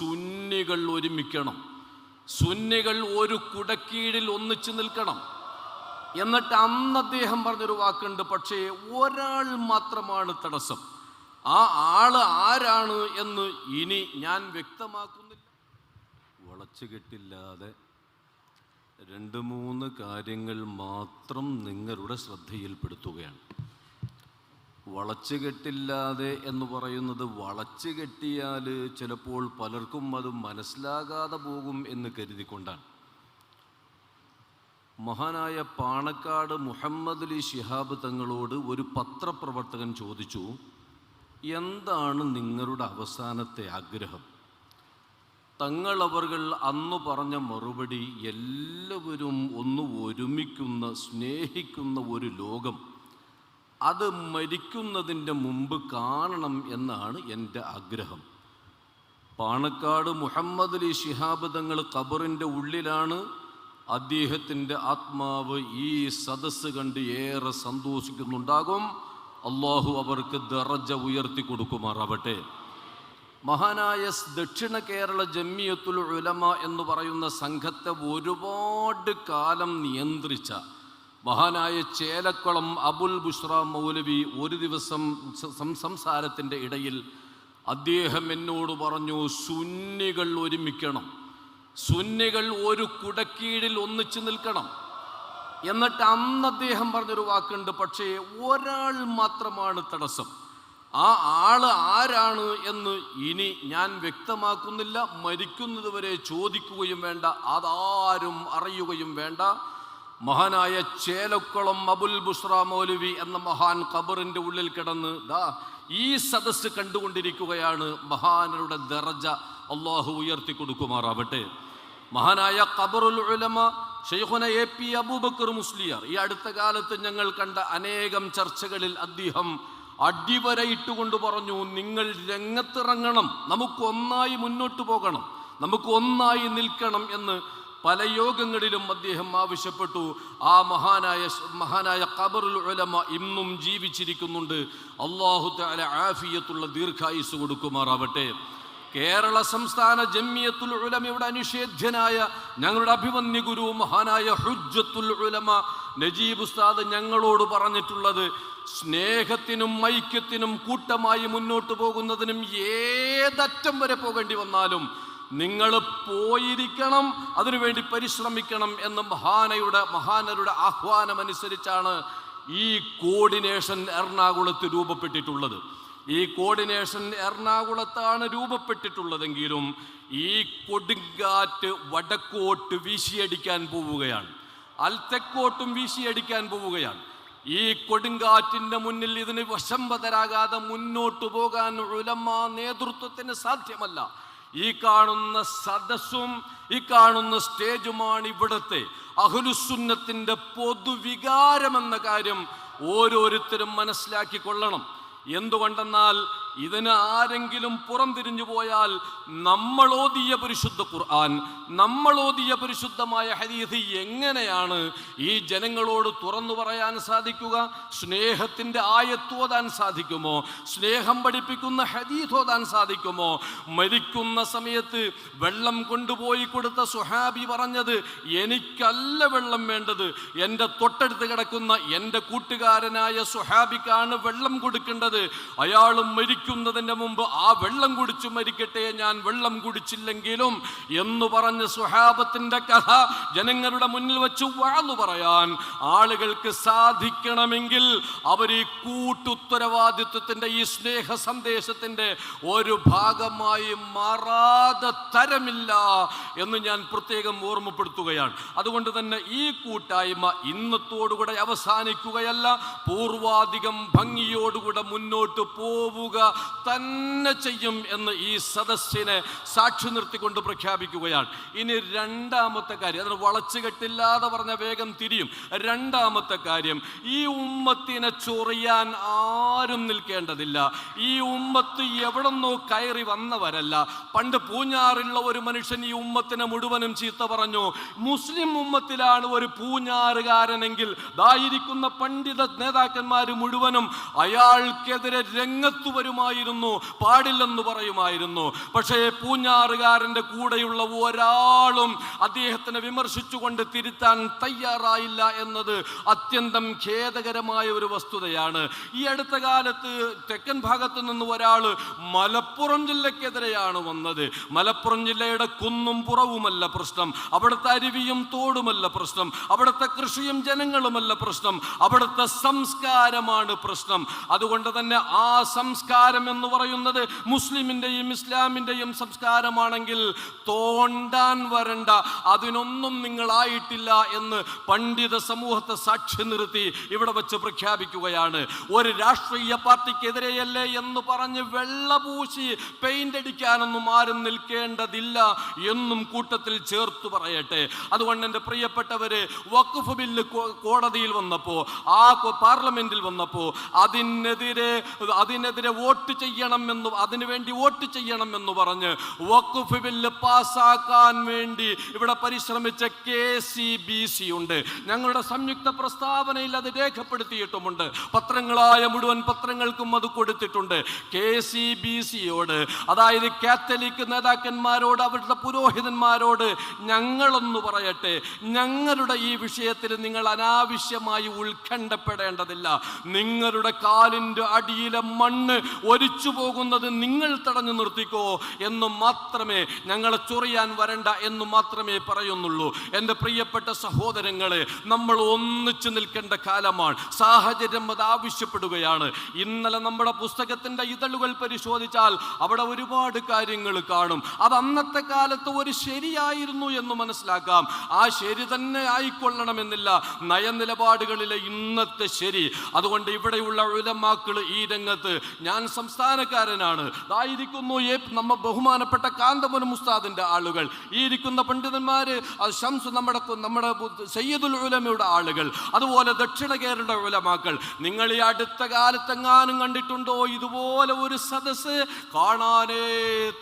സുന്നികൾ ഒരുമിക്കണം. സുന്നികൾ ഒരു കുടക്കീഴിൽ ഒന്നിച്ചു നിൽക്കണം. എന്നിട്ട് അന്ന് അദ്ദേഹം പറഞ്ഞൊരു വാക്കുണ്ട് പക്ഷേ ഒരാൾ മാത്രമാണ് തടസ്സം. ആ ആൾ ആരാണ് എന്ന് ഇനി ഞാൻ വ്യക്തമാക്കുന്നില്ല. വളച്ചുകെട്ടില്ലാതെ രണ്ട് മൂന്ന് കാര്യങ്ങൾ മാത്രം നിങ്ങളുടെ ശ്രദ്ധയിൽപ്പെടുത്തുകയാണ്. വളച്ചുകെട്ടില്ലാതെ എന്ന് പറയുന്നത് വളച്ചു കെട്ടിയാൽ ചിലപ്പോൾ പലർക്കും അത് മനസ്സിലാകാതെ പോകും എന്ന് കരുതിക്കൊണ്ടാണ്. മഹാനായ പാണക്കാട് മുഹമ്മദ് അലി ഷിഹാബ് തങ്ങളോട് ഒരു പത്രപ്രവർത്തകൻ ചോദിച്ചു എന്താണ് നിങ്ങളുടെ അവസാനത്തെ ആഗ്രഹം? തങ്ങൾ അവർകൾ അന്ന് പറഞ്ഞ മറുപടി എല്ലാവരും ഒന്ന് ഒരുമിക്കുന്ന സ്നേഹിക്കുന്ന ഒരു ലോകം അത് മരിക്കുന്നതിന്റെ മുമ്പ് കാണണം എന്നാണ് എന്റെ ആഗ്രഹം. പാണക്കാട് മുഹമ്മദ് അലി ശിഹാബ് തങ്ങൾ ഖബറിന്റെ ഉള്ളിലാണ് അദ്ദേഹത്തിന്റെ ആത്മാവ് ഈ സദസ്സ് കണ്ട് ഏറെ സന്തോഷിക്കുന്നുണ്ടാകും. അള്ളാഹു അവർക്ക് ദറജ ഉയർത്തി കൊടുക്കുമാറാവട്ടെ. മഹാനായ ദക്ഷിണ കേരള ജമ്മിയത്തുൽ ഉലമ എന്ന് പറയുന്ന സംഘത്തെ ഒരുപാട് കാലം നിയന്ത്രിച്ച മഹാനായ ചേലക്കുളം അബുൽ ബുഷ്ര മൗലവി ഒരു ദിവസം സംസാരത്തിന്റെ ഇടയിൽ അദ്ദേഹം എന്നോട് പറഞ്ഞു സുന്നികൾ ഒരുമിക്കണം. സുന്നികൾ ഒരു കുടക്കീഴിൽ ഒന്നിച്ചു നിൽക്കണം. എന്നിട്ട് അന്ന് അദ്ദേഹം പറഞ്ഞൊരു വാക്കുണ്ട് പക്ഷേ ഒരാൾ മാത്രമാണ് തടസ്സം. ആ ആൾ ആരാണ് എന്ന് ഇനി ഞാൻ വ്യക്തമാക്കുന്നില്ല. മരിക്കുന്നതുവരെ ചോദിക്കുകയും വേണ്ട. അതാരും അറിയുകയും വേണ്ട. മഹാനായ ചേലക്കുളം അബുൽ ബുസ്ര മൗലവി എന്ന മഹാൻ ഖബറിന്റെ ഉള്ളിൽ കിടന്ന് ദാ ഈ സദസ്സ് കണ്ടുകൊണ്ടിരിക്കുകയാണ് മഹാനരുടെ ദറജ അള്ളാഹു ഉയർത്തി കൊടുക്കുമാറാവട്ടെ. മഹാനായ ഖബറുൽ ഉലമ ഷെയ്ഖുന എ പി അബൂബക്കർ മുസ്ലിയാർ ഈ അടുത്ത കാലത്ത് ഞങ്ങൾ കണ്ട അനേകം ചർച്ചകളിൽ അദ്ദേഹം അടിവരയിട്ടുകൊണ്ട് പറഞ്ഞു നിങ്ങൾ രംഗത്തിറങ്ങണം നമുക്ക് ഒന്നായി മുന്നോട്ട് പോകണം നമുക്ക് ഒന്നായി നിൽക്കണം എന്ന് പല യോഗങ്ങളിലും അദ്ദേഹം ആവശ്യപ്പെട്ടു. ആ മഹാനായ മഹാനായ ഖബറുൽ ഉലമ ഇന്നും ജീവിച്ചിരിക്കുന്നുണ്ട്. അള്ളാഹു തആല ആഫിയത്തുള്ള ദീർഘായുസ് കൊടുക്കുമാറാവട്ടെ. കേരള സംസ്ഥാന ജമ്മിയത്തുൽ ഉലമയുടെ അനുഷേധ്യനായ ഞങ്ങളുടെ അഭിമന്യ ഗുരു മഹാനായ ഹുജ്ജത്തുൽ ഉലമ നജീബ് ഉസ്താദ് ഞങ്ങളോട് പറഞ്ഞിട്ടുള്ളത് സ്നേഹത്തിനും ഐക്യത്തിനും കൂട്ടമായി മുന്നോട്ട് പോകുന്നതിനും ഏതറ്റം വരെ പോകേണ്ടി വന്നാലും നിങ്ങൾ പോയിരിക്കണം അതിനുവേണ്ടി പരിശ്രമിക്കണം എന്ന് മഹാനയുടെ മഹാനരുടെ ആഹ്വാനമനുസരിച്ചാണ് ഈ കോർഡിനേഷൻ എറണാകുളത്ത് രൂപപ്പെട്ടിട്ടുള്ളത്. ഈ കോർഡിനേഷൻ എറണാകുളത്താണ് രൂപപ്പെട്ടിട്ടുള്ളതെങ്കിലും ഈ കൊടുങ്കാറ്റ് വടക്കോട്ട് വീശിയടിക്കാൻ പോവുകയാണ്. അൽത്തെക്കോട്ടും വീശിയടിക്കാൻ പോവുകയാണ്. ഈ കൊടുങ്കാറ്റിന്റെ മുന്നിൽ ഇതിന് വശംബതരാകാതെ മുന്നോട്ടു പോകാൻ ഉലമ നേതൃത്വത്തിന് സാധ്യമല്ല. ഈ കാണുന്ന സദസ്സും ഈ കാണുന്ന സ്റ്റേജുമാണ് ഇവിടുത്തെ. അഹുലുസുന്നത്തിന്റെ പൊതുവികാരമെന്ന കാര്യം ഓരോരുത്തരും മനസ്സിലാക്കി കൊള്ളണം എന്തുകൊണ്ടെന്നാൽ ഇതിന് ആരെങ്കിലും പുറംതിരിഞ്ഞു പോയാൽ നമ്മളോതിയ പരിശുദ്ധ ഖുർആൻ നമ്മളോതിയ പരിശുദ്ധമായ ഹരീഥി എങ്ങനെയാണ് ഈ ജനങ്ങളോട് തുറന്നു പറയാൻ സാധിക്കുക? സ്നേഹത്തിന്റെ ആയത്തോതാൻ സാധിക്കുമോ? സ്നേഹം പഠിപ്പിക്കുന്ന ഹദീസ് ഓതാൻ സാധിക്കുമോ? മരിക്കുന്ന സമയത്ത് വെള്ളം കൊണ്ടുപോയി കൊടുത്ത സുഹാബി പറഞ്ഞത് എനിക്കല്ല വെള്ളം വേണ്ടത്. എന്റെ തൊട്ടടുത്ത് കിടക്കുന്ന എന്റെ കൂട്ടുകാരനായ സുഹാബിക്കാണ് വെള്ളം കൊടുക്കേണ്ടത്. അയാളും മരിക്കുന്നതിന്റെ മുമ്പ് ആ വെള്ളം കുടിച്ചു മരിക്കട്ടെ ഞാൻ വെള്ളം കുടിച്ചില്ലെങ്കിലും എന്ന് പറഞ്ഞ് സുഹാബത്തിന്റെ കഥ ജനങ്ങളുടെ മുന്നിൽ വെച്ച് വാളു പറയാൻ ആളുകൾക്ക് സാധിക്കണമെങ്കിൽ അവർ ഈ കൂട്ടുത്തരവാദിത്വത്തിന്റെ ഈ സ്നേഹ സന്ദേശത്തിന്റെ ഒരു ഭാഗമായി മാറാതെ തരമില്ല എന്ന് ഞാൻ പ്രത്യേകം ഓർമ്മപ്പെടുത്തുകയാണ്. അതുകൊണ്ട് തന്നെ ഈ കൂട്ടായ്മ ഇന്നത്തോടുകൂടെ അവസാനിക്കുകയല്ല പൂർവാധികം ഭംഗിയോടുകൂടെ മുന്നോട്ട് പോവുക തന്നെ ചെയ്യും എന്ന് ഈ സദസ്സിനെ സാക്ഷി നിർത്തിക്കൊണ്ട് പ്രഖ്യാപിക്കുകയാണ്. ഇനി രണ്ടാമത്തെ കാര്യം അതിന് വളച്ചുകെട്ടില്ലാതെ പറഞ്ഞ വേഗം തിരിയും. രണ്ടാമത്തെ കാര്യം ഈ ഉമ്മത്തിനെ ചൊറിയാൻ ആരും നിൽക്കേണ്ടതില്ല. ഈ ഉമ്മത്ത് എവിടെന്നോ കയറി വന്നവരല്ല. പണ്ട് പൂഞ്ഞാറുള്ള ഒരു മനുഷ്യൻ ഈ ഉമ്മത്തിനെ മുഴുവനും ചീത്ത പറഞ്ഞു. മുസ്ലിം ഉമ്മത്തിലാണ് ഒരു പൂഞ്ഞാറുകാരനെങ്കിൽ ദായിരിക്കുന്ന പണ്ഡിത നേതാക്കന്മാർ മുഴുവനും അയാൾക്കെതിരെ രംഗത്ത് വരുമായിരുന്നു പറയുമായിരുന്നു പാടില്ലെന്ന് പറയുമായിരുന്നു. പക്ഷേ പൂഞ്ഞാറുകാരന്റെ കൂടെയുള്ള ഒരാളും അദ്ദേഹത്തിനെ വിമർശിച്ചുകൊണ്ട് തിരുത്താൻ തയ്യാറായില്ല എന്നത് അത്യന്തം ഖേദകരമായ ഒരു വസ്തുതയാണ്. ഈ അടുത്ത കാലത്ത് തെക്കൻ ഭാഗത്ത് നിന്ന് ഒരാൾ മലപ്പുറം ജില്ലക്കെതിരെയാണ് വന്നത്. മലപ്പുറം ജില്ലയുടെ കുന്നും പുറവുമല്ല പ്രശ്നം. അവിടുത്തെ അരുവിയും തോടുമല്ല പ്രശ്നം. അവിടുത്തെ കൃഷിയും ജനങ്ങളുമല്ല പ്രശ്നം. അവിടുത്തെ സംസ്കാരമാണ് പ്രശ്നം. അതുകൊണ്ട് തന്നെ ആ സംസ്കാരം എന്ന് പറയുന്നത് മുസ്ലിമിന്റെയും ഇസ്ലാമിന്റെയും സംസ്കാരമാണെങ്കിൽ തോണ്ടാൻ വരണ്ട അതിനൊന്നും നിങ്ങളായിട്ടില്ല എന്ന് പണ്ഡിത സമൂഹത്തെ സാക്ഷി നിർത്തി ഇവിടെ വെച്ച് പ്രഖ്യാപിക്കുകയാണ്. ഒരു രാഷ്ട്രീയ പാർട്ടിക്കെതിരെയല്ലേ എന്ന് പറഞ്ഞ് വെള്ളപൂശി പെയിന്റ് അടിക്കാനൊന്നും ആരും നിൽക്കേണ്ടതില്ല എന്നും കൂട്ടത്തിൽ ചേർത്ത് പറയട്ടെ. അതുകൊണ്ട് എന്റെ പ്രിയപ്പെട്ടവര് വഖഫ് ബില്ല് കോടതിയിൽ വന്നപ്പോൾ ആ പാർലമെന്റിൽ വന്നപ്പോൾ അതിനെതിരെ അതിനെതിരെ വോട്ട് ചെയ്യണം എന്ന് അതിനുവേണ്ടി വോട്ട് ചെയ്യണം എന്ന് പറഞ്ഞ് വഖഫ് ബില്ല് പാസ്സാക്കാൻ വേണ്ടി ഇവിടെ പരിശ്രമിച്ച കെ സി ബി സി ഉണ്ട്. ഞങ്ങളുടെ സംയുക്ത പ്രസ്താവനയിൽ അത് രേഖപ്പെടുത്തിയിട്ടുമുണ്ട്. പത്രങ്ങളായ മുഴുവൻ പത്രങ്ങൾക്കും അത് കൊടുത്തിട്ടുണ്ട്. കെ സി ബി സിയോട് അതായത് കാത്തലിക് നേതാക്കന്മാരോട് അവരുടെ പുരോഹിതന്മാരോട് ഞങ്ങളൊന്ന് പറയട്ടെ. ഞങ്ങളുടെ ഈ വിഷയത്തിൽ നിങ്ങൾ അനാവശ്യമായി ഉത്കണ്ഠപ്പെടേണ്ടതില്ല. നിങ്ങളുടെ കാലിന്റെ അടിയിലെ മണ്ണ് ഒലിച്ചു പോകുന്നത് നിങ്ങൾ തടഞ്ഞു നിർത്തിക്കോ എന്ന് മാത്രമേ ഞങ്ങളെ ചൊറിയാൻ വരണ്ട എന്ന് മാത്രമേ പറയുന്നുള്ളൂ. എന്റെ പ്രിയപ്പെട്ട സഹോദരങ്ങളെ നമ്മൾ ഒന്നിച്ചു നിൽക്കേണ്ട കാലമാണ്. സാഹചര്യം അത് ആവശ്യപ്പെടുകയാണ്. ഇന്നലെ നമ്മുടെ പുസ്തകത്തിന്റെ ഇതളുകൾ പരിശോധിച്ചാൽ അവിടെ ഒരുപാട് കാര്യങ്ങൾ കാണും. അത് അന്നത്തെ കാലത്ത് ഒരു ശരിയായിരുന്നു എന്ന് മനസ്സിലാക്കാം. ആ ശരി തന്നെ ആയിക്കൊള്ളണമെന്നില്ല. നയനിലപാടുകളിലെ ഇന്നത്തെ ശരി. അതുകൊണ്ട് ഇവിടെയുള്ള ഉലമാക്കൾ ഈ രംഗത്ത് ഞാൻ സംസ്ഥാനക്കാരനാണ്. ഇതായിരിക്കുന്നു നമ്മ ബഹുമാനപ്പെട്ട കാന്തപുരം ഉസ്താദിന്റെ ആളുകൾ. ഈ ഇരിക്കുന്ന പണ്ഡിതന്മാര് ഷംസ് നമ്മുടെ നമ്മുടെ സയ്യിദുൽ ഉലമയുടെ ആളുകൾ. അതുപോലെ ദക്ഷിണ കേരള ഉലമാക്കൾ. നിങ്ങൾ ഈ അടുത്ത കാലത്തെങ്ങാനും കണ്ടിട്ടുണ്ടോ? ഇതുപോലെ ഒരു സദസ് കാണാനേ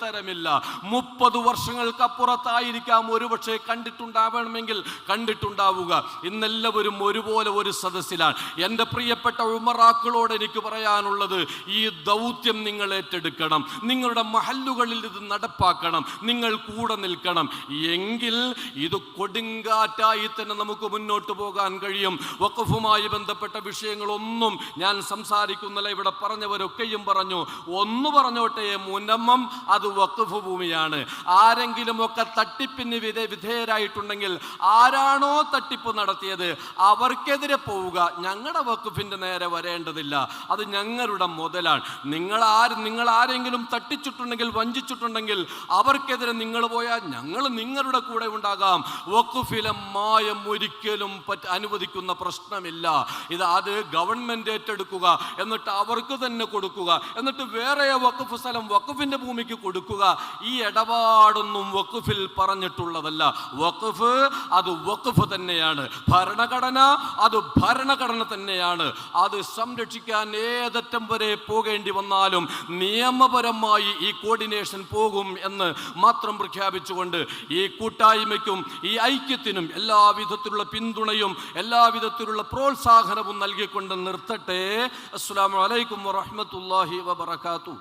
തരമില്ല. മുപ്പത് വർഷങ്ങൾക്കപ്പുറത്തായിരിക്കാം ഒരുപക്ഷെ കണ്ടിട്ടുണ്ടാവണമെങ്കിൽ കണ്ടിട്ടുണ്ടാവുക. ഇന്നെല്ലാവരും ഒരുപോലെ ഒരു സദസ്സിലാണ്. എന്റെ പ്രിയപ്പെട്ട ഉമറാക്കളോട് എനിക്ക് പറയാനുള്ളത് ഈ ദൗത്യം നിങ്ങൾ ഏറ്റെടുക്കണം. നിങ്ങളുടെ മഹല്ലുകളിൽ ഇത് നടപ്പാക്കണം. നിങ്ങൾ കൂടെ നിൽക്കണം. എങ്കിൽ ഇത് കൊടുങ്കാറ്റായി തന്നെ നമുക്ക് മുന്നോട്ട് പോകാൻ കഴിയും. വഖഫുമായി ബന്ധപ്പെട്ട വിഷയങ്ങളൊന്നും ഞാൻ സംസാരിക്കുന്നില്ല. ഇവിടെ പറഞ്ഞവരൊക്കെയും പറഞ്ഞു. ഒന്ന് പറഞ്ഞോട്ടെ മുനമ്മം അത് വഖഫ് ഭൂമിയാണ്. ആരെങ്കിലും ഒക്കെ തട്ടിപ്പിന് വിധേ വിധേയരായിട്ടുണ്ടെങ്കിൽ ആരാണോ തട്ടിപ്പ് നടത്തിയത് അവർക്കെതിരെ പോവുക. ഞങ്ങളുടെ വഖഫിന്റെ നേരെ വരേണ്ടതില്ല. അത് ഞങ്ങളുടെ മുതലാണ്. നിങ്ങൾ ആര് നിങ്ങൾ ആരെങ്കിലും തട്ടിച്ചിട്ടുണ്ടെങ്കിൽ വഞ്ചിച്ചിട്ടുണ്ടെങ്കിൽ അവർക്കെതിരെ നിങ്ങൾ പോയാൽ ഞങ്ങൾ നിങ്ങളുടെ കൂടെ ഉണ്ടാകാം. വക്കുഫിലം മായം ഒരിക്കലും അനുവദിക്കുന്ന പ്രശ്നമില്ല. ഇത് അത് ഗവൺമെന്റ് ഏറ്റെടുക്കുക എന്നിട്ട് അവർക്ക് തന്നെ കൊടുക്കുക എന്നിട്ട് വേറെ വക്കുഫ് സ്ഥലം വക്കുഫിന്റെ ഭൂമിക്ക് കൊടുക്കുക. ഈ ഇടപാടൊന്നും വക്കുഫിൽ പറഞ്ഞിട്ടുള്ളതല്ല. വക്കുഫ് അത് വക്കുഫ് തന്നെയാണ്. ഭരണഘടന അത് ഭരണഘടന തന്നെയാണ്. അത് സംരക്ഷിക്കാൻ ഏതറ്റം വരെ പോകേണ്ടി വന്നാലും നിയമപരമായി ഈ കോർഡിനേഷൻ പോകും എന്ന് മാത്രം പ്രഖ്യാപിച്ചുകൊണ്ട് ഈ കൂട്ടായ്മയ്ക്കും ഈ ഐക്യത്തിനും എല്ലാവിധത്തിലുള്ള പിന്തുണയും എല്ലാവിധത്തിലുള്ള പ്രോത്സാഹനവും നൽകിക്കൊണ്ട് നിർത്തട്ടെ. അസ്സാം വലൈക്കും വറഹമത്തല്ലാഹി വബർക്കാത്തു